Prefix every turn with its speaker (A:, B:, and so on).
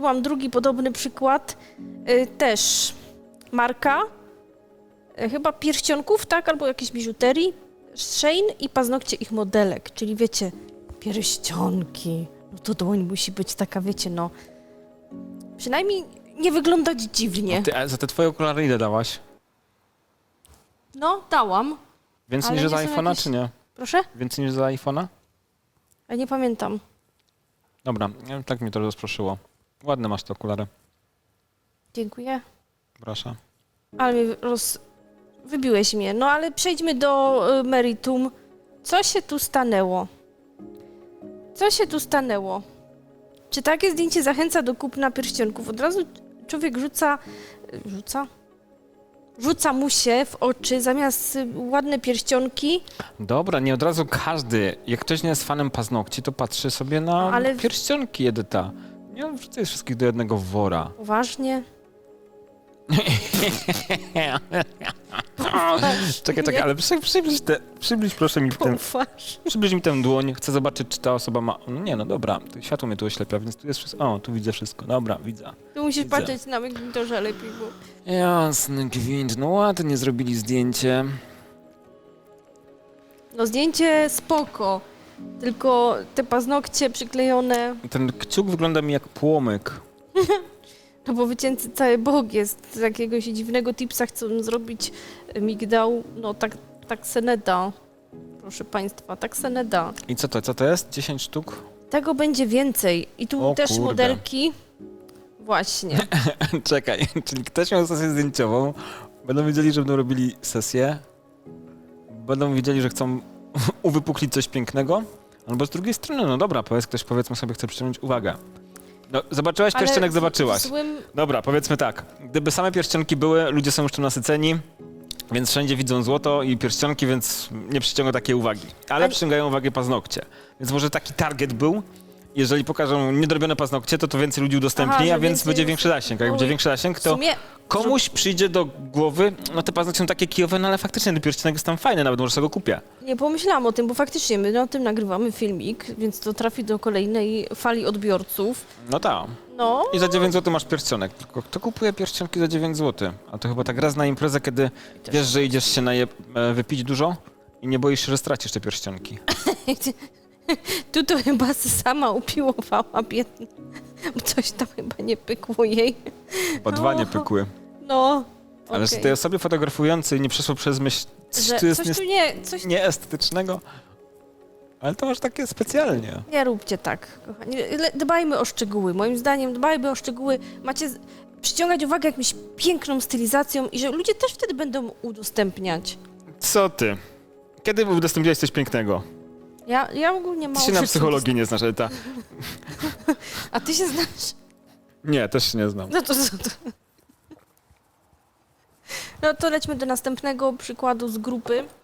A: Tu mam drugi podobny przykład. Y, też marka, y, chyba pierścionków, tak, albo jakiejś biżuterii. Shein i paznokcie ich modelek, czyli wiecie, pierścionki. No to dłoń musi być taka, wiecie, no. Przynajmniej nie wyglądać dziwnie.
B: Ty, a za te twoje okulary ile dałaś?
A: No, dałam.
B: Więcej
A: Ale
B: niż
A: nie
B: za
A: są
B: iPhone'a,
A: jakieś-
B: czy nie?
A: Proszę?
B: Więcej niż za iPhone'a?
A: Ja nie pamiętam.
B: Dobra, tak mnie to rozproszyło. Ładne masz te okulary.
A: Dziękuję.
B: Proszę.
A: Ale mnie roz... wybiłeś mnie. No ale przejdźmy do y, meritum. Co się tu stanęło? Co się tu stanęło? Czy takie zdjęcie zachęca do kupna pierścionków? Od razu człowiek rzuca... rzuca? Rzuca mu się w oczy zamiast y, ładne pierścionki,
B: Dobra, nie od razu każdy. Jak ktoś nie jest fanem paznokci, to patrzy sobie na
A: Ale-
B: pierścionki Edyta. Nie wrzucaj wszystkich do jednego wora.
A: poważnie.
B: Czekaj, czekaj, ale przy, przybliż, te, przybliż proszę mi ten,
A: Poważnie.
B: przybliż mi tę dłoń. Chcę zobaczyć, czy ta osoba ma... No nie, no dobra, to światło mnie tu oślepia, więc tu jest wszystko. O, tu widzę wszystko. Dobra, widzę.
A: Tu musisz
B: Widzę.
A: patrzeć na monitorze lepiej, bo...
B: Jasny gwint, no ładnie zrobili zdjęcie.
A: No zdjęcie spoko, tylko te paznokcie przyklejone,
B: Ten kciuk wygląda mi jak płomyk.
A: no bo wycięty cały bok jest z jakiegoś dziwnego tipsa, chcą zrobić migdał, no tak, tak se nie da. Proszę Państwa, tak se nie da.
B: I co to, co to jest? 10 sztuk?
A: Tego będzie więcej i tu
B: O
A: też
B: kurde.
A: modelki. Właśnie.
B: Czekaj, czyli ktoś miał sesję zdjęciową, będą wiedzieli, że będą robili sesję, będą wiedzieli, że chcą uwypuklić coś pięknego, albo z drugiej strony, no dobra, powiedz, ktoś powiedzmy sobie chce przyciągnąć uwagę. No, zobaczyłaś
A: Ale
B: pierścionek,
A: w-
B: zobaczyłaś.
A: Złym,
B: Dobra, powiedzmy tak, gdyby same pierścionki były, ludzie są już tym nasyceni, więc wszędzie widzą złoto i pierścionki, więc nie przyciąga takiej uwagi. Ale
A: Ale-
B: przyciągają uwagę paznokcie. Więc może taki target był, jeżeli pokażą niedrobione paznokcie, to to więcej ludzi udostępni,
A: Aha, że
B: a więc
A: więcej
B: będzie
A: osób-
B: większy zasięg. A jak będzie większy zasięg, to
A: sumie
B: komuś przyjdzie do głowy, no te paznokcie są takie kijowe, no ale faktycznie ten pierścionek jest tam fajny, nawet może sobie go kupię.
A: nie pomyślałam o tym, bo faktycznie my o tym nagrywamy filmik, więc to trafi do kolejnej fali odbiorców.
B: No tak.
A: No,
B: I za 9 zł masz pierścionek. Tylko kto kupuje pierścionki za 9 zł? A to chyba tak raz na imprezę, kiedy wiesz, że idziesz się naje, e, wypić dużo i nie boisz się, że stracisz te pierścionki.
A: Tu to chyba sama upiłowała biedna. Bo coś tam chyba nie pykło jej.
B: Chyba dwa nie pykły.
A: No.
B: Ale z
A: okej.
B: tej osoby fotografującej nie przeszło przez myśl, coś
A: Że
B: tu jest
A: coś tu nie, coś
B: nie, nieestetycznego. Ale to masz takie specjalnie.
A: nie róbcie tak, kochani. Le- Dbajmy o szczegóły. Moim zdaniem dbajmy o szczegóły. Macie z- przyciągać uwagę jakąś piękną stylizacją i że ludzie też wtedy będą udostępniać.
B: Co ty? Kiedy udostępniłeś coś pięknego?
A: Ja, ja ogólnie
B: Ty
A: mało
B: się na
A: rzeczy
B: psychologii nie znasz, Edyta.
A: A ty się znasz?
B: Nie, też się nie znam.
A: No to co to? No to lećmy do następnego przykładu z grupy.